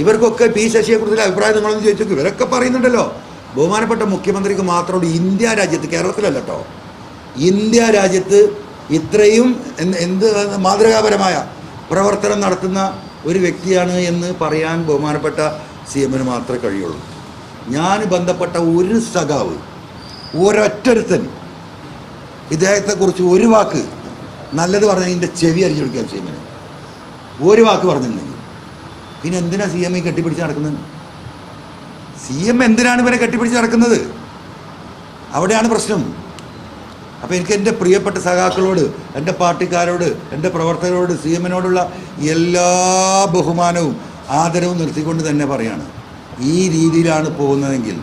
ഇവർക്കൊക്കെ പി ശശിയെക്കുറിച്ചുള്ള അഭിപ്രായം നിങ്ങളൊന്ന് ചോദിച്ചു ഇവരൊക്കെ പറയുന്നുണ്ടല്ലോ. ബഹുമാനപ്പെട്ട മുഖ്യമന്ത്രിക്ക് മാത്രമുണ്ട് ഇന്ത്യ രാജ്യത്ത് കേരളത്തിലല്ല കേട്ടോ ഇന്ത്യ രാജ്യത്ത് ഇത്രയും എന്ത് മാതൃകാപരമായ പ്രവർത്തനം നടത്തുന്ന ഒരു വ്യക്തിയാണ് എന്ന് പറയാൻ ബഹുമാനപ്പെട്ട സി എമ്മിന് മാത്രമേ കഴിയുള്ളൂ. ഞാൻ ബന്ധപ്പെട്ട ഒരു സഖാവ് ഒരൊറ്റൊരുത്തൻ ഇദ്ദേഹത്തെക്കുറിച്ച് ഒരു വാക്ക് നല്ലത് പറഞ്ഞാൽ ഇതിന്റെ ചെവി അരിച്ചെടുക്കാൻ എമ്മിന്. ഒരു വാക്ക് പറഞ്ഞിട്ടുണ്ടെങ്കിൽ പിന്നെ എന്തിനാ സി എം ഈ കെട്ടിപ്പിടിച്ച് നടക്കുന്നത്? സി എം എന്തിനാണ് ഇവരെ കെട്ടിപ്പിടിച്ച് നടക്കുന്നത്? അവിടെയാണ് പ്രശ്നം. അപ്പോൾ എനിക്ക് എന്റെ പ്രിയപ്പെട്ട സഖാക്കളോട് എന്റെ പാർട്ടിക്കാരോട് എന്റെ പ്രവർത്തകരോട് സി എമ്മിനോടുള്ള എല്ലാ ബഹുമാനവും ആദരവും നിർത്തിക്കൊണ്ട് തന്നെ പറയാണ്. ഈ രീതിയിലാണ് പോകുന്നതെങ്കിൽ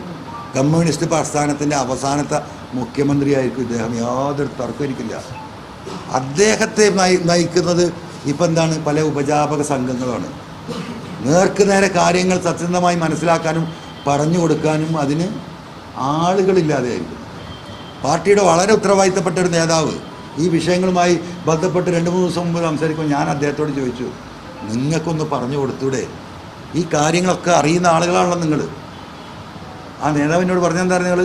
കമ്മ്യൂണിസ്റ്റ് പ്രസ്ഥാനത്തിന്റെ അവസാനത്തെ മുഖ്യമന്ത്രിയായിരിക്കും ഇദ്ദേഹം. യാതൊരു തർക്കം എനിക്കില്ല. അദ്ദേഹത്തെ നയി- നയിക്കുന്നത് ഇപ്പം എന്താണ്? പല ഉപജാപക സംഘങ്ങളാണ്. നേർക്ക് നേരെ കാര്യങ്ങൾ സത്യസന്ധമായി മനസ്സിലാക്കാനും പറഞ്ഞു കൊടുക്കാനും അതിന് ആളുകളില്ലാതെയായിരിക്കും പാർട്ടിയുടെ വളരെ ഉത്തരവാദിത്തപ്പെട്ട ഒരു നേതാവ് ഈ വിഷയങ്ങളുമായി ബന്ധപ്പെട്ട് രണ്ട് മൂന്ന് ദിവസം മുമ്പ് സംസാരിക്കുമ്പോൾ ഞാൻ അദ്ദേഹത്തോട് ചോദിച്ചു നിങ്ങൾക്കൊന്ന് പറഞ്ഞു കൊടുത്തൂടെ? ഈ കാര്യങ്ങളൊക്കെ അറിയുന്ന ആളുകളാണല്ലോ നിങ്ങൾ ആ നേതാവിനോട് പറഞ്ഞെന്താ നിങ്ങൾ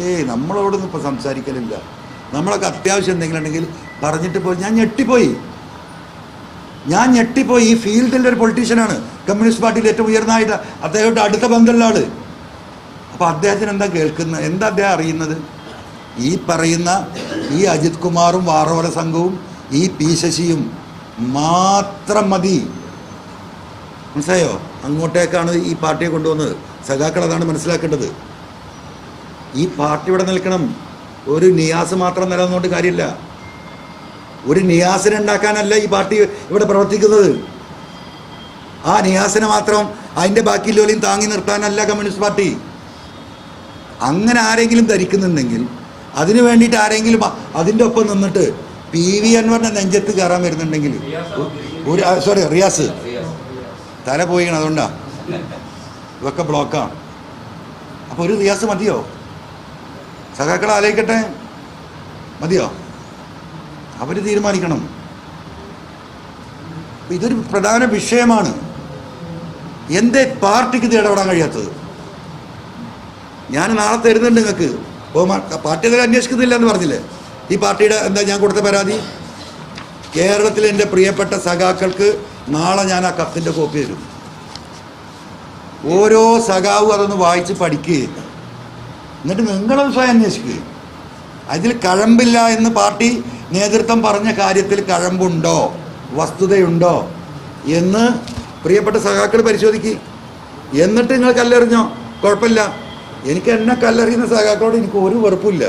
ഏയ് നമ്മളോടൊന്നും ഇപ്പോൾ സംസാരിക്കലില്ല. നമ്മളൊക്കെ അത്യാവശ്യം എന്തെങ്കിലും ഉണ്ടെങ്കിൽ പറഞ്ഞിട്ട് പോയി ഞാൻ ഞെട്ടിപ്പോയി. ഞാൻ ഞെട്ടിപ്പോയി. ഈ ഫീൽഡിന്റെ ഒരു പൊളിറ്റീഷ്യനാണ്. കമ്മ്യൂണിസ്റ്റ് പാർട്ടിയിൽ ഏറ്റവും ഉയർന്നതായിട്ട് അദ്ദേഹത്തെ അടുത്ത ബന്ധമുള്ള ആൾ. അപ്പോൾ അദ്ദേഹത്തിന് എന്താ കേൾക്കുന്നത് എന്താ അദ്ദേഹം അറിയുന്നത്? ഈ പറയുന്ന ഈ അജിത് കുമാറും വാറോല സംഘവും ഈ പി ശശിയും മാത്രം മതി. മനസ്സിലായോ? അങ്ങോട്ടേക്കാണ് ഈ പാർട്ടിയെ കൊണ്ടുവന്നത്. സഖാക്കൾ അതാണ് മനസ്സിലാക്കേണ്ടത്. ഈ പാർട്ടി ഇവിടെ നിൽക്കണം. ഒരു നിയാസ് മാത്രം നിലനിന്നുകൊണ്ട് കാര്യമില്ല. ഒരു നിയാസനം ഉണ്ടാക്കാനല്ല ഈ പാർട്ടി ഇവിടെ പ്രവർത്തിക്കുന്നത്. ആ നിയാസനം മാത്രം അതിന്റെ ബാക്കി ജോലിയും താങ്ങി നിർത്താനല്ല കമ്മ്യൂണിസ്റ്റ് പാർട്ടി. അങ്ങനെ ആരെങ്കിലും ധരിക്കുന്നുണ്ടെങ്കിൽ അതിന് വേണ്ടിയിട്ട് ആരെങ്കിലും അതിന്റെ ഒപ്പം നിന്നിട്ട് പി വി അൻവറിന്റെ നെഞ്ചത്ത് കയറാൻ വരുന്നുണ്ടെങ്കിൽ ഒരു സോറി റിയാസ്. തല പോയിക്കണം അതുകൊണ്ടാ. ഇതൊക്കെ ബ്ലോക്കാണ്. അപ്പോൾ ഒരു റിയാസ് മതിയോ? സഖാക്കൾ ആലോചിക്കട്ടെ. മതിയോ? അവർ തീരുമാനിക്കണം. ഇതൊരു പ്രധാന വിഷയമാണ്. എന്തേ പാർട്ടിക്ക് ഇത് ഇടപെടാൻ കഴിയാത്തത്? ഞാൻ നാളെ തരുന്നുണ്ട് നിങ്ങൾക്ക്. പാർട്ടി അതിൽ അന്വേഷിക്കുന്നില്ല എന്ന് പറഞ്ഞില്ലേ? ഈ പാർട്ടിയുടെ എന്താ ഞാൻ കൊടുത്ത പരാതി? കേരളത്തിലെ എന്റെ പ്രിയപ്പെട്ട സഖാക്കൾക്ക് നാളെ ഞാൻ ആ കത്തിന്റെ കോപ്പി തരും. ഓരോ സഖാവും അതൊന്ന് വായിച്ച് പഠിക്കുകയും എന്നിട്ട് നിങ്ങളത് സ്വയം അന്വേഷിക്കുകയും അതിൽ കഴമ്പില്ല എന്ന് പാർട്ടി നേതൃത്വം പറഞ്ഞ കാര്യത്തിൽ കഴമ്പുണ്ടോ? വസ്തുതയുണ്ടോ? എന്ന് പ്രിയപ്പെട്ട സഖാക്കൾ പരിശോധിക്കുക എന്നിട്ട് നിങ്ങൾ കല്ലെറിഞ്ഞോ? കുഴപ്പമില്ല. എനിക്ക് എന്നെ കല്ലെറിയുന്ന സഖാക്കളോട് എനിക്ക് ഒരു വെറുപ്പില്ല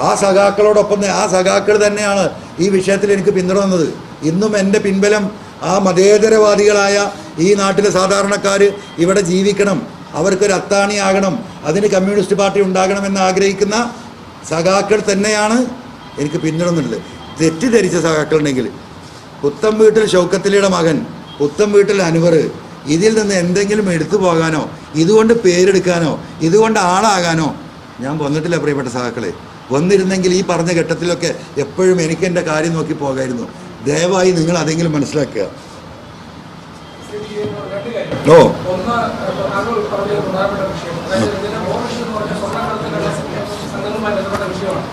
ആ സഖാക്കളോടൊപ്പം ആ സഖാക്കൾ തന്നെയാണ് ഈ വിഷയത്തിൽ എനിക്ക് പിന്തുടർന്നത് ഇന്നും എന്റെ പിൻബലം ആ മതേതരവാദികളായ ഈ നാട്ടിലെ സാധാരണക്കാർ ഇവിടെ ജീവിക്കണം. അവർക്കൊരു അത്താണിയാകണം. അതിന് കമ്മ്യൂണിസ്റ്റ് പാർട്ടി ഉണ്ടാകണമെന്ന് ആഗ്രഹിക്കുന്ന സഖാക്കൾ തന്നെയാണ് എനിക്ക് പിന്തുണന്നുണ്ട്. തെറ്റിദ്ധരിച്ച സഖാക്കളുണ്ടെങ്കിൽ. പുത്തം വീട്ടിൽ ഷൗക്കത്തലിയുടെ മകൻ പുത്തം വീട്ടിൽ അനുവർ ഇതിൽ നിന്ന് എന്തെങ്കിലും എടുത്തു പോകാനോ ഇതുകൊണ്ട് പേരെടുക്കാനോ ഇതുകൊണ്ട് ആളാകാനോ. ഞാൻ വന്നിട്ടില്ല പ്രിയപ്പെട്ട സഹാക്കളെ വന്നിരുന്നെങ്കിൽ ഈ പറഞ്ഞ ഘട്ടത്തിലൊക്കെ എപ്പോഴും എനിക്ക് എന്റെ കാര്യം നോക്കി പോകായിരുന്നു. ദയവായി നിങ്ങൾ അതെങ്കിലും മനസ്സിലാക്കുക. ഓ ഒന്ന് താങ്കൾ പറഞ്ഞ ഒരു പ്രധാനപ്പെട്ട വിഷയം അതായത് ഇതിന്റെ ഓണർഷിപ്പ് എന്ന് പറഞ്ഞ സ്വർണക്കടത്തിനുള്ള സംഘങ്ങളുമായി ബന്ധപ്പെട്ട വിഷയമാണ്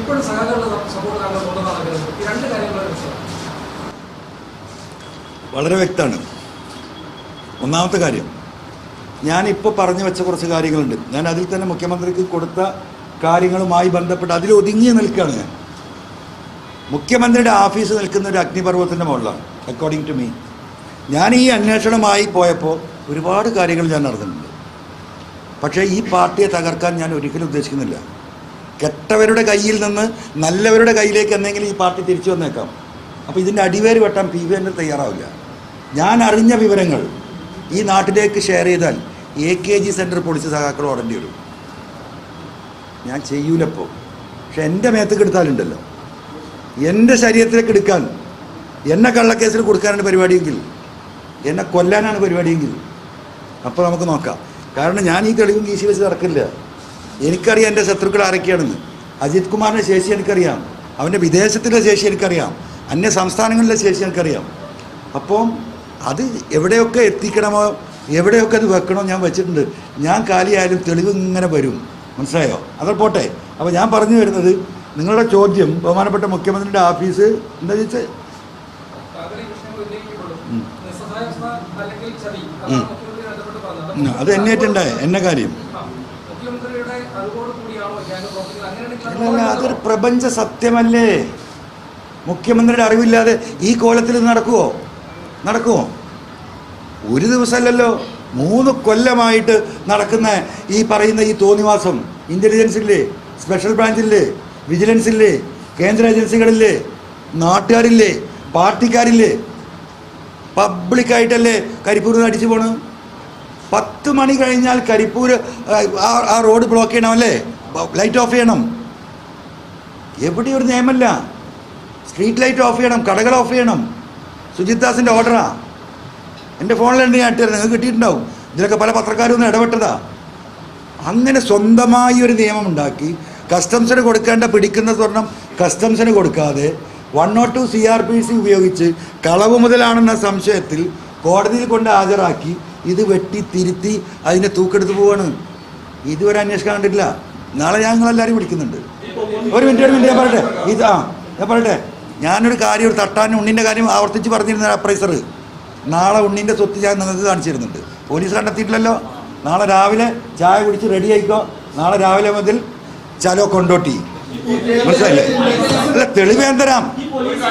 ഇപ്പോഴും സഹകരണ സപ്പോർട്ട് താങ്കൾ കൊണ്ടെന്നാണ് നടക്കുന്നത് ഈ രണ്ട് കാര്യങ്ങളും വളരെ വ്യക്തമാണ്. ഒന്നാമത്തെ കാര്യം ഞാനിപ്പോൾ പറഞ്ഞു വെച്ച കുറച്ച് കാര്യങ്ങളുണ്ട്. ഞാൻ അതിൽ തന്നെ മുഖ്യമന്ത്രിക്ക് കൊടുത്ത കാര്യങ്ങളുമായി ബന്ധപ്പെട്ട് അതിൽ ഒതുങ്ങി നിൽക്കുകയാണ് ഞാൻ. മുഖ്യമന്ത്രിയുടെ ഓഫീസ് നിൽക്കുന്ന ഒരു അഗ്നിപർവത്തിന്റെ മുകളിലാണ് അക്കോർഡിംഗ് ടു മീ ഞാൻ ഈ അന്വേഷണമായി പോയപ്പോൾ ഒരുപാട് കാര്യങ്ങൾ ഞാൻ നടന്നിട്ടുണ്ട് പക്ഷേ ഈ പാർട്ടിയെ തകർക്കാൻ ഞാൻ ഒരിക്കലും ഉദ്ദേശിക്കുന്നില്ല. കെട്ടവരുടെ കയ്യിൽ നിന്ന് നല്ലവരുടെ കയ്യിലേക്ക് എന്തെങ്കിലും ഈ പാർട്ടി തിരിച്ചു വന്നേക്കാം. അപ്പോൾ ഇതിന്റെ അടിവേര് വെട്ടാൻ പി വി എന്റെ തയ്യാറാവില്ല. ഞാൻ അറിഞ്ഞ വിവരങ്ങൾ ഈ നാട്ടിലേക്ക് ഷെയർ ചെയ്താൽ A K G centre police സഹാക്കൾ ഓടേണ്ടി വരും. ഞാൻ ചെയ്യൂലപ്പോൾ പക്ഷെ എന്റെ മേത്തേക്ക് എടുത്താലുണ്ടല്ലോ. എന്റെ ശരീരത്തിലേക്ക് എടുക്കാൻ എന്നെ കള്ളക്കേസിൽ കൊടുക്കാനാണ് പരിപാടിയെങ്കിൽ എന്നെ കൊല്ലാനാണ് പരിപാടിയെങ്കിൽ അപ്പോൾ നമുക്ക് നോക്കാം. കാരണം ഞാൻ ഈ തെളിവും കീശി വെച്ച് നടക്കില്ല. എനിക്കറിയാം എന്റെ ശത്രുക്കൾ ആരൊക്കെയാണെന്ന്. അജിത് കുമാറിന്റെ ശേഷി എനിക്കറിയാം. അവന്റെ വിദേശത്തിന്റെ ശേഷി എനിക്കറിയാം. അന്യ സംസ്ഥാനങ്ങളിലെ ശേഷി എനിക്കറിയാം. അപ്പം അത് എവിടെയൊക്കെ എത്തിക്കണമോ എവിടെയൊക്കെ അത് വെക്കണോ ഞാൻ വെച്ചിട്ടുണ്ട്. ഞാൻ കാലിയായാലും തെളിവ് ഇങ്ങനെ വരും. മനസ്സിലായോ? അത് പോട്ടെ. അപ്പോൾ ഞാൻ പറഞ്ഞു വരുന്നത് നിങ്ങളുടെ ചോദ്യം ബഹുമാനപ്പെട്ട മുഖ്യമന്ത്രിയുടെ ഓഫീസ് എന്താ ചോദിച്ചത് അത് ഈ വിഷയം കാര്യം. അല്ലല്ല അതൊരു പ്രപഞ്ച സത്യമല്ലേ? മുഖ്യമന്ത്രിയുടെ അറിവില്ലാതെ ഈ കോലത്തിൽ നടക്കുമോ നടക്കുമോ ഒരു ദിവസമല്ലല്ലോ മൂന്ന് കൊല്ലമായിട്ട് നടക്കുന്ന ഈ പറയുന്ന ഈ തോന്നിവാസം. ഇന്റലിജൻസില്ലേ സ്പെഷ്യൽ ബ്രാഞ്ചില്ലേ വിജിലൻസില്ലേ കേന്ദ്ര ഏജൻസികളില്ലേ നാട്ടുകാരില്ലേ പാർട്ടിക്കാരില്ലേ? പബ്ലിക്കായിട്ടല്ലേ കരിപ്പൂർ അടിച്ചു പോണ്? പത്ത് മണി കഴിഞ്ഞാൽ കരിപ്പൂർ ആ റോഡ് ബ്ലോക്ക് ചെയ്യണമല്ലേ? ലൈറ്റ് ഓഫ് ചെയ്യണം. എവിടെ ഒരു നിയമമല്ല. സ്ട്രീറ്റ് ലൈറ്റ് ഓഫ് ചെയ്യണം കടകൾ ഓഫ് ചെയ്യണം. സുജിത് ദാസിന്റെ ഓർഡറാ എന്റെ ഫോണിലുണ്ട് ഞാൻ ഇട്ടുതരാം നിങ്ങൾക്ക് കിട്ടിയിട്ടുണ്ടാവും. ഇതിലൊക്കെ പല പത്രക്കാരും ഒന്ന് ഇടപെട്ടതാ. അങ്ങനെ സ്വന്തമായി ഒരു നിയമം ഉണ്ടാക്കി കസ്റ്റംസിന് കൊടുക്കേണ്ട പിടിക്കുന്ന സ്വർണം കസ്റ്റംസിന് കൊടുക്കാതെ one nought two C R P C ഉപയോഗിച്ച് കളവ് മുതലാണെന്ന സംശയത്തിൽ കോടതിയിൽ കൊണ്ട് ഹാജരാക്കി ഇത് വെട്ടി തിരുത്തി അതിനെ തൂക്കെടുത്ത് പോവാണ്. ഇതുവരെ അന്വേഷിക്കാൻ കണ്ടിട്ടില്ല. നാളെ ഞാൻ നിങ്ങളെല്ലാവരും വിളിക്കുന്നുണ്ട്. ഒരു മിനിറ്റ് ഒരു മിനിറ്റ് ഞാൻ പറയട്ടെ? ഇത് ആ ഞാൻ പറയട്ടെ? ഞാനൊരു കാര്യം ഒരു തട്ടാൻ ഉണ്ണിന്റെ കാര്യം ആവർത്തിച്ച് പറഞ്ഞിരുന്ന അപ്രൈസർ നാളെ ഉണ്ണിന്റെ സ്വത്ത് ഞാൻ നിങ്ങൾക്ക് കാണിച്ചു തരുന്നുണ്ട് പോലീസ് കണ്ടെത്തിയിട്ടില്ലല്ലോ? നാളെ രാവിലെ ചായ കുടിച്ച് റെഡി ആയിക്കോ? നാളെ രാവിലെ മുതൽ ചലോ കൊണ്ടോട്ടി. മനസ്സിലായില്ലേ? അല്ല തെളിവ് ഞാൻ തരാം ഈ പോലീസ്